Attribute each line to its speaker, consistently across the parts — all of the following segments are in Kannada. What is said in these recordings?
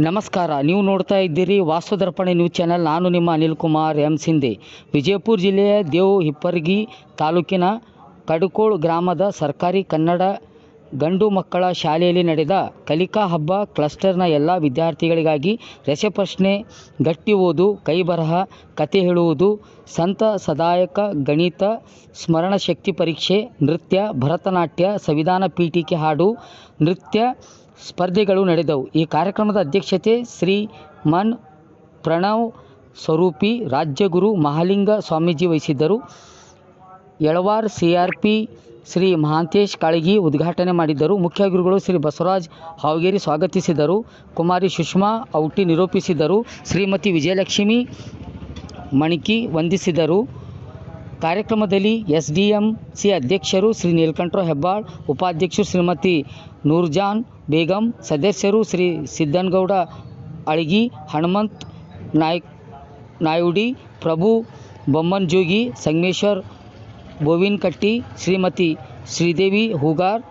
Speaker 1: ನಮಸ್ಕಾರ. ನೀವು ನೋಡ್ತಾ ಇದ್ದೀರಿ ವಾಸ್ತು ದರ್ಪಣೆ ನ್ಯೂಸ್ ಚಾನೆಲ್. ನಾನು ನಿಮ್ಮ ಅನಿಲ್ ಕುಮಾರ್ ಎಂ ಸಿಂಧೆ. ವಿಜಯಪುರ ಜಿಲ್ಲೆಯ ದೇವ್ ಹಿಪ್ಪರ್ಗಿ ತಾಲೂಕಿನ ಕಡುಕೋಳ್ ಗ್ರಾಮದ ಸರ್ಕಾರಿ ಕನ್ನಡ ಗಂಡು ಮಕ್ಕಳ ಶಾಲೆಯಲ್ಲಿ ನಡೆದ ಕಲಿಕಾ ಹಬ್ಬ ಕ್ಲಸ್ಟರ್ನ ಎಲ್ಲ ವಿದ್ಯಾರ್ಥಿಗಳಿಗಾಗಿ ರಸಪ್ರಶ್ನೆ ಗಟ್ಟಿ ಓದು ಕೈ ಬರಹ ಕತೆ ಹೇಳುವುದು, ಸಂತ ಸದಾಯಕ ಗಣಿತ, ಸ್ಮರಣ ಶಕ್ತಿ ಪರೀಕ್ಷೆ, ನೃತ್ಯ, ಭರತನಾಟ್ಯ, ಸಂವಿಧಾನ ಪೀಠಿಕೆ ಹಾಡು, ನೃತ್ಯ ಸ್ಪರ್ಧೆಗಳು ನಡೆದವು. ಈ ಕಾರ್ಯಕ್ರಮದ ಅಧ್ಯಕ್ಷತೆ ಶ್ರೀ ಮನ್ ಪ್ರಣವ್ ಸ್ವರೂಪಿ ರಾಜ್ಯಗುರು ಮಹಾಲಿಂಗ ಸ್ವಾಮೀಜಿ ವಹಿಸಿದ್ದರು. Yalawar C R P Shri Mahantesh Kalagi ಉದ್ಘಾಟನೆ ಮಾಡಿದ್ದರು. ಮುಖ್ಯ ಗುರುಗಳು ಶ್ರೀ ಬಸವರಾಜ್ ಹಾವಗೇರಿ ಸ್ವಾಗತಿಸಿದರು. ಕುಮಾರಿ ಸುಷ್ಮಾ ಔಟಿ ನಿರೂಪಿಸಿದರು. ಶ್ರೀಮತಿ ವಿಜಯಲಕ್ಷ್ಮಿ ಮಣಿಕಿ ವಂದಿಸಿದರು. ಕಾರ್ಯಕ್ರಮದಲ್ಲಿ ಎಸ್ ಡಿ ಎಂ ಸಿ ಅಧ್ಯಕ್ಷರು ಶ್ರೀ ನೀಲಕಂಠರಾವ್ ಹೆಬ್ಬಾಳ್, ಉಪಾಧ್ಯಕ್ಷರು ಶ್ರೀಮತಿ ನೂರ್ಜಾನ್ ಬೇಗಂ, ಸದಸ್ಯರು ಶ್ರೀ ಸಿದ್ದನಗೌಡ ಅಳಗಿ, ಹನುಮಂತ್ ನಾಯ್ಕ್ ನಾಯುಡಿ, ಪ್ರಭು ಬೊಮ್ಮನ್ಜೋಗಿ, ಸಂಗಮೇಶ್ವರ್ ಬೋವಿನಕಟ್ಟಿ ಶ್ರೀಮತಿ ಶ್ರೀದೇವಿ ಹೂಗಾರ್,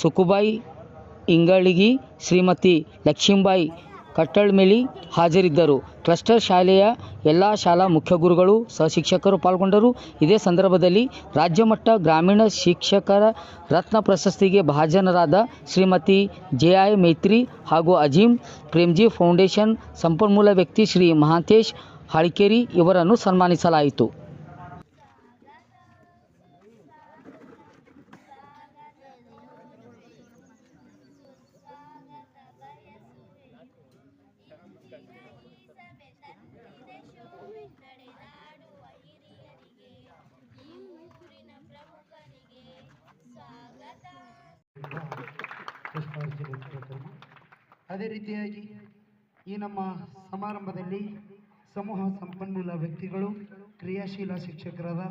Speaker 1: ಸುಕುಬಾಯಿ ಇಂಗಳಿಗಿ, ಶ್ರೀಮತಿ ಲಕ್ಷ್ಮೀಬಾಯಿ ಕಟ್ಟಳ್ಮೇಲಿ ಹಾಜರಿದ್ದರು. ಕ್ಲಸ್ಟರ್ ಶಾಲೆಯ ಎಲ್ಲ ಶಾಲಾ ಮುಖ್ಯ ಗುರುಗಳು ಸಹಶಿಕ್ಷಕರು ಪಾಲ್ಗೊಂಡರು. ಇದೇ ಸಂದರ್ಭದಲ್ಲಿ ರಾಜ್ಯಮಟ್ಟ ಗ್ರಾಮೀಣ ಶಿಕ್ಷಕರ ರತ್ನ ಪ್ರಶಸ್ತಿಗೆ ಭಾಜನರಾದ ಶ್ರೀಮತಿ ಜೆ ಐ ಮೈತ್ರಿ ಹಾಗೂ ಅಜೀಂ ಪ್ರೇಮ್ಜಿ ಫೌಂಡೇಶನ್ ಸಂಪನ್ಮೂಲ ವ್ಯಕ್ತಿ ಶ್ರೀ ಮಹಾಂತೇಶ್ ಹಾಳ್ಕೇರಿ ಇವರನ್ನು ಸನ್ಮಾನಿಸಲಾಯಿತು.
Speaker 2: ಅದೇ ರೀತಿಯಾಗಿ ಈ ನಮ್ಮ ಸಮಾರಂಭದಲ್ಲಿ ಸಮೂಹ ಸಂಪನ್ಮೂಲ ವ್ಯಕ್ತಿಗಳು, ಕ್ರಿಯಾಶೀಲ ಶಿಕ್ಷಕರಾದ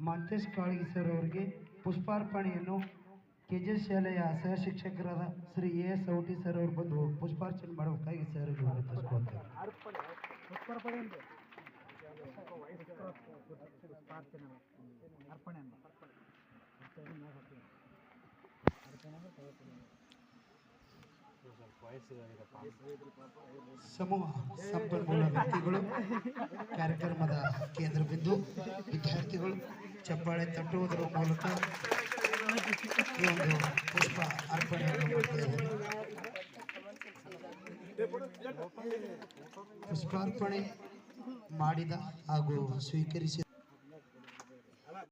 Speaker 2: ಮಾಂತೇಶ್ ಕಾಳಗಿ ಸರ್ ಅವರಿಗೆ ಪುಷ್ಪಾರ್ಪಣೆಯನ್ನು ಕೆ ಜಿ ಶಾಲೆಯ ಸಹ ಶಿಕ್ಷಕರಾದ Shri A S Auti sir ಅವರು ಬಂದು ಪುಷ್ಪಾರ್ಚನೆ ಮಾಡಬೇಕಾಗಿ ಸರ್ ವಿನಂತಿಸ್ಕೊಳ್ತೇವೆ ಸಮೂಹ ಸಂಪನ್ಮೂಲ ವ್ಯಕ್ತಿಗಳು, ಕಾರ್ಯಕ್ರಮದ ಕೇಂದ್ರ ಬಿಂದು, ವಿದ್ಯಾರ್ಥಿಗಳು ಚಪ್ಪಾಳೆ ತಟ್ಟುವುದರ ಮೂಲಕ ಈ ಒಂದು ಪುಷ್ಪ ಅರ್ಪಣೆಯನ್ನು ಮಾಡಿದ್ದೇವೆ ಪುಷ್ಪಾರ್ಪಣೆ ಮಾಡಿದ ಹಾಗೂ ಸ್ವೀಕರಿಸಿದ